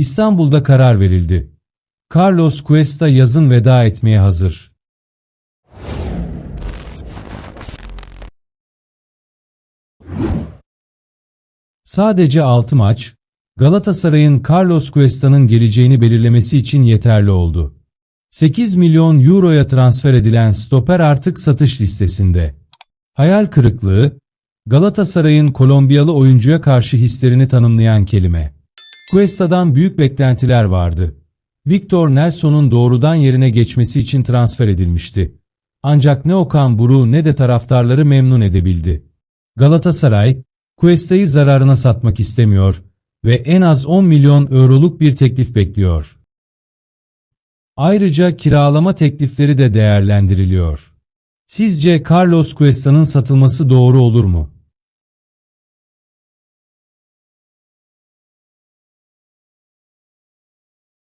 İstanbul'da karar verildi. Carlos Cuesta yazın veda etmeye hazır. Sadece 6 maç, Galatasaray'ın Carlos Cuesta'nın geleceğini belirlemesi için yeterli oldu. 8 milyon euroya transfer edilen stoper artık satış listesinde. Hayal kırıklığı, Galatasaray'ın Kolombiyalı oyuncuya karşı hislerini tanımlayan kelime. Cuesta'dan büyük beklentiler vardı. Victor Nelson'un doğrudan yerine geçmesi için transfer edilmişti. Ancak ne Okan Buruk ne de taraftarları memnun edebildi. Galatasaray, Cuesta'yı zararına satmak istemiyor ve en az 10 milyon euroluk bir teklif bekliyor. Ayrıca kiralama teklifleri de değerlendiriliyor. Sizce Carlos Cuesta'nın satılması doğru olur mu?